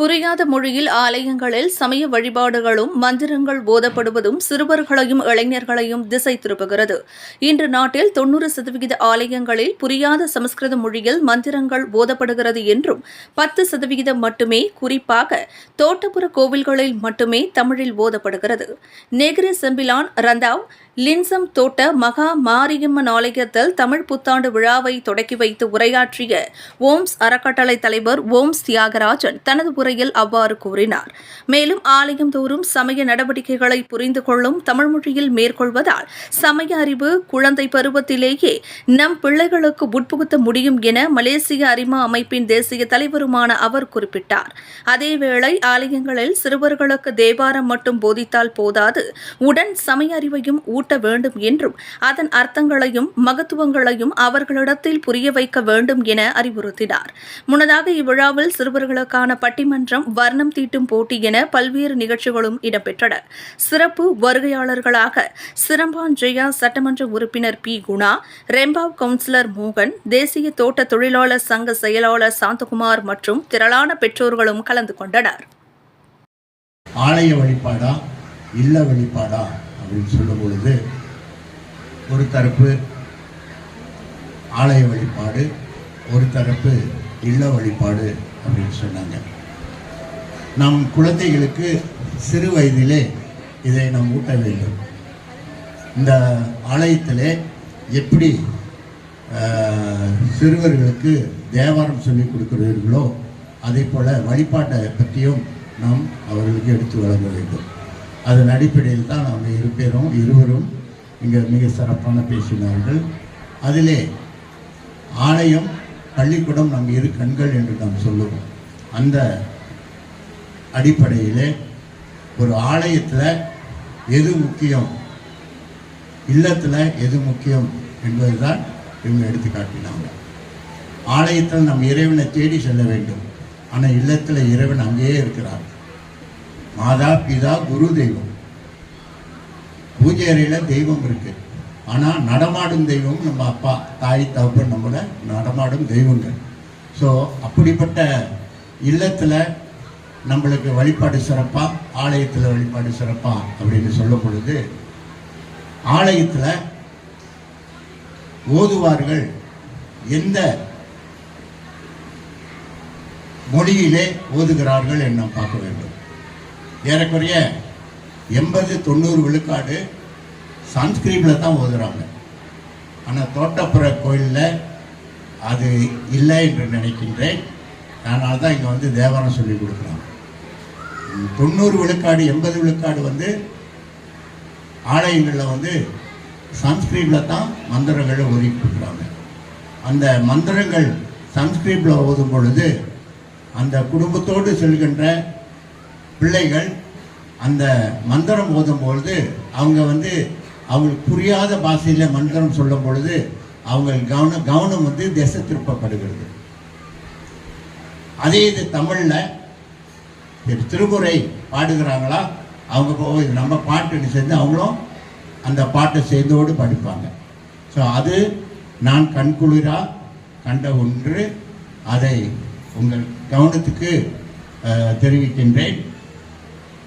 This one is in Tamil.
புரியாத மொழியில் ஆலயங்களில் சமய வழிபாடுகளும் மந்திரங்கள் போதப்படுவதும் சிறுவர்களையும் இளைஞர்களையும் திசை திருப்புகிறது. இன்று நாட்டில் தொன்னூறு சதவிகித ஆலயங்களில் புரியாத சமஸ்கிருத மொழியில் மந்திரங்கள் போதப்படுகிறது என்றும் பத்து சதவிகிதம் மட்டுமே குறிப்பாக தோட்டப்புற கோவில்களில் மட்டுமே தமிழில் போதப்படுகிறது. நெகிரி செம்பிலான் ரந்தாவ் லின்சம் தோட்ட மகா மாரியம்மன் ஆலயத்தில் தமிழ் புத்தாண்டு விழாவை தொடக்கி வைத்து உரையாற்றிய ஓம்ஸ் அறக்கட்டளை தலைவர் ஓம்ஸ் தியாகராஜன் தனது உரையில் அவ்வாறு கூறினார். மேலும் ஆலயம் தோறும் சமய நடவடிக்கைகளை புரிந்து கொள்ளும் தமிழ் மொழியில் மேற்கொள்வதால் சமய அறிவு குழந்தை பருவத்திலேயே நம் பிள்ளைகளுக்கு உட்புகுத்த முடியும் என மலேசிய அரிமா அமைப்பின் தேசிய தலைவருமான அவர் குறிப்பிட்டார். அதேவேளை ஆலயங்களில் சிறுவர்களுக்கு தேவாரம் மட்டும் போதித்தால் போதாது. உடன் சமய அறிவையும் ஊட்ட வேண்டும் என்றும் அதன் அர்த்தங்களையும் மகத்துவங்களையும் அவர்களிடத்தில் புரிய வைக்க வேண்டும் என அறிவுறுத்தினார். முன்னதாக இவ்விழாவில் சிறுவர்களுக்கான பட்டிமன்றம் வர்ணம் தீட்டும் போட்டி என பல்வேறு நிகழ்ச்சிகளும் இடம்பெற்றன. சிறப்பு வருகையாளர்களாக சிரம்பான் ஜெயா சட்டமன்ற உறுப்பினர் பி. குணா ரெம்பாவ் கவுன்சிலர் மோகன் தேசிய தோட்ட தொழிலாளர் சங்க செயலாளர் சாந்தகுமார் மற்றும் திரளான பெற்றோர்களும் கலந்து கொண்டனர். ஆலய வழிபாடா இல்ல வழிபாடா? அப்படின்னு சொல்லும் பொழுது ஒரு தரப்பு ஆலய வழிபாடு ஒரு தரப்பு இல்ல வழிபாடு அப்படின்னு சொன்னாங்க. நம் குழந்தைகளுக்கு சிறு வயதிலே இதை நாம் ஊட்ட வேண்டும். இந்த ஆலயத்திலே எப்படி சிறுவர்களுக்கு தேவாரம் சொல்லிக் கொடுக்கிறீர்களோ அதே போல் வழிபாட்டை பற்றியும் நாம் அவர்களுக்கு எடுத்து வழங்க வேண்டும். அதன் அடிப்படையில் தான் அவங்க இரு பேரும் இருவரும் இங்கே மிக சிறப்பான பேசினார்கள். அதிலே ஆலயம் பள்ளிக்கூடம் நம் இரு கண்கள் என்று நாம் சொல்லுவோம். அந்த அடிப்படையிலே ஒரு ஆலயத்தில் எது முக்கியம் இல்லத்தில் எது முக்கியம் என்பதுதான் இவங்க எடுத்து காட்டினாங்க ஆலயத்தில் நம் இறைவனை தேடி செல்ல வேண்டும். ஆனால் இல்லத்தில் இறைவன் அங்கேயே இருக்கிறார் மாதா பிதா குரு தெய்வம். பூஜை அறையில் தெய்வம் இருக்கு. ஆனால் நடமாடும் தெய்வம் நம்ம அப்பா தாய் தகப்பன் நம்மள நடமாடும் தெய்வங்கள். ஸோ அப்படிப்பட்ட இல்லத்தில் நம்மளுக்கு வழிபாடு சிறப்பா ஆலயத்தில் வழிபாடு சிறப்பாக அப்படின்னு சொல்லும் பொழுது ஆலயத்தில் ஓதுவார்கள் எந்த மொழியிலே ஓதுகிறார்கள் என்ன பார்க்க வேண்டும். ஏறக்குறைய எண்பது தொண்ணூறு விழுக்காடு சான்ஸ்கிரிட்டில் தான் ஓதுறாங்க. ஆனால் தோட்டப்புற கோயிலில் அது இல்லை என்று நினைக்கின்றேன். அதனால தான் இங்கே வந்து தேவாரம் சொல்லி கொடுக்குறாங்க. தொண்ணூறு விழுக்காடு எண்பது விழுக்காடு வந்து ஆலயங்களில் வந்து சன்ஸ்கிரீனில் தான் மந்திரங்களை ஓதி கொடுக்குறாங்க. அந்த மந்திரங்கள் சன்ஸ்கிரீனில் ஓதும் பொழுது அந்த குடும்பத்தோடு செல்கின்ற பிள்ளைகள் அந்த மந்திரம் ஓதும் பொழுது அவங்க வந்து அவங்களுக்கு புரியாத பாஷையில் மந்திரம் சொல்லும் பொழுது அவங்க கவனம் கவனம் வந்து திசை திருப்பப்படுகிறது அதே இது தமிழில் திரு- திருமுறை பாடுகிறாங்களா? அவங்க நம்ம பாட்டுன்னு சேர்ந்து அவங்களும் அந்த பாட்டை சேர்ந்தோடு படிப்பாங்க. ஸோ அது நான் கண்குளிரா கண்ட ஒன்று. அதை உங்கள் கவனத்துக்கு தெரிவிக்கின்றேன்.